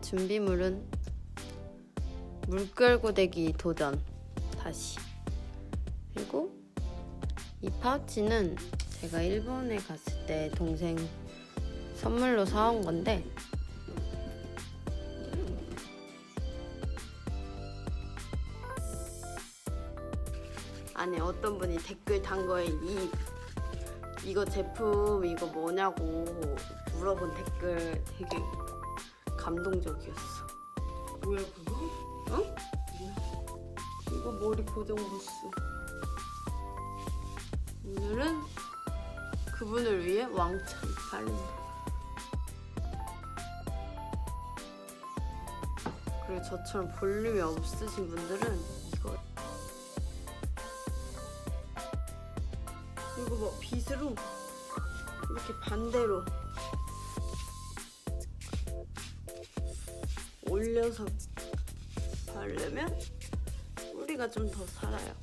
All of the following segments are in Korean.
준비물은 물결 고데기 도전. 다시. 그리고 이 파우치는 제가 일본에 갔을 때 동생 선물로 사온 건데 안에 어떤 분이 댓글 단 거에 이 이거 제품 이거 뭐냐고 물어본 댓글 되게 감동적이었어. 뭐야 그거? 어? 이거 머리 고정 부스. 오늘은 그분을 위해 왕창 바른다. 그리고 저처럼 볼륨이 없으신 분들은 이거 이거 뭐 빗으로 이렇게 반대로 올려서 바르면 뿌리가 좀 더 살아요.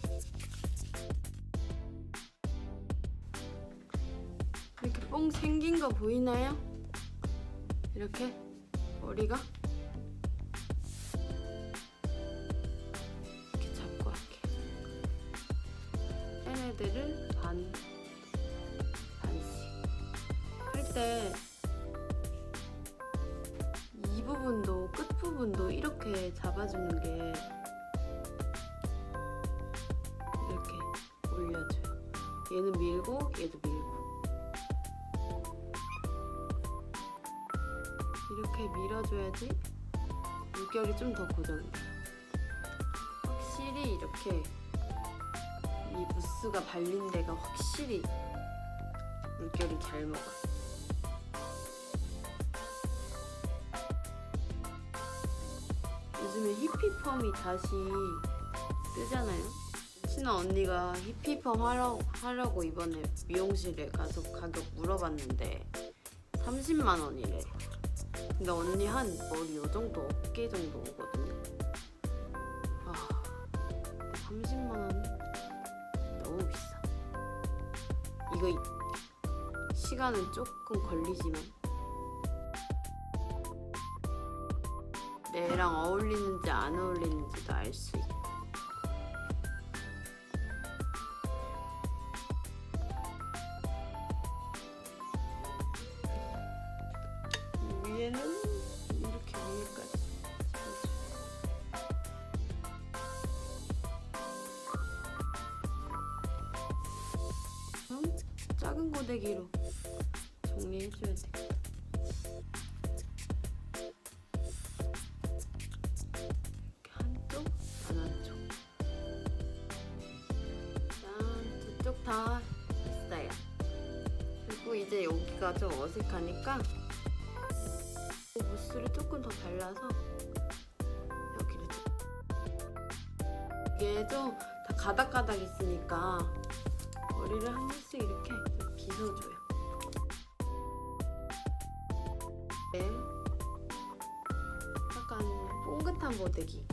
이렇게 뽕 생긴 거 보이나요? 이렇게 머리가 이렇게 잡고 할게. 얘네들을 반 반씩 할 때 이렇게 잡아주는 게 이렇게 올려줘요. 얘는 밀고 얘도 밀고 이렇게 밀어줘야지 물결이 좀 더 고정돼요. 확실히 이렇게 이 무스가 발린 데가 확실히 물결이 잘 먹어요. 요즘에 히피펌이 다시 뜨잖아요. 친한 언니가 히피펌 하러, 하려고 이번에 미용실에 가서 가격 물어봤는데 30만 원이래. 근데 언니 한 머리 요 정도 어깨 정도 오거든요. 아, 30만 원 너무 비싸. 이거 이- 시간은 조금 걸리지만 내랑 어울리는지 안 어울리는지도 알 수 있고. 위에는 이렇게 위에까지. 그럼 작은 고데기로 정리해줘야 돼. 이제 여기가 좀 어색하니까 무스를 조금 더 발라서 여기를 좀 이게 좀 다 가닥가닥 있으니까 머리를 한 번씩 이렇게 좀 빗어줘요. 네. 약간 뽕긋한 모데기.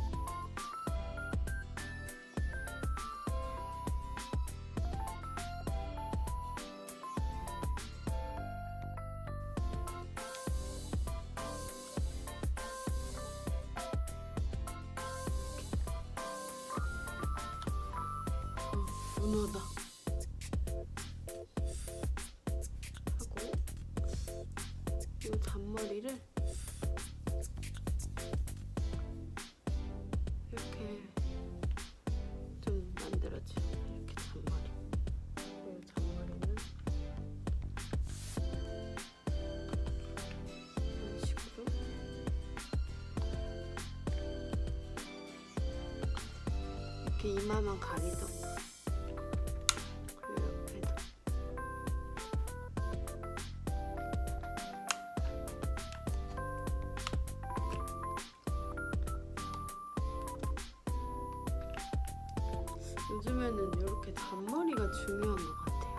어, 문어다. 하고 이 잔머리를 이렇게 좀 만들어줘. 이렇게 잔머리. 그리고 잔머리는 이런 식으로 이렇게 이마만 가리던 요즘에는 이렇게 잔머리가 중요한 것 같아요.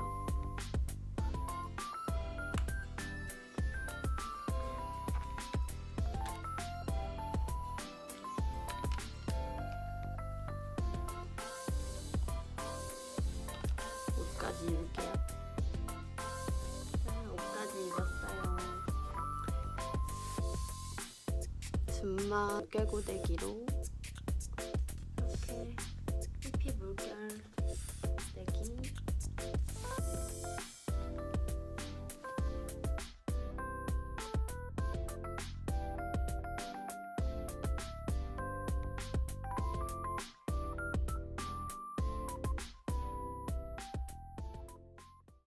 옷까지 입을게요. 자, 옷까지 입었어요. 준마 물결고데기로 이렇게 잎이 물결 내기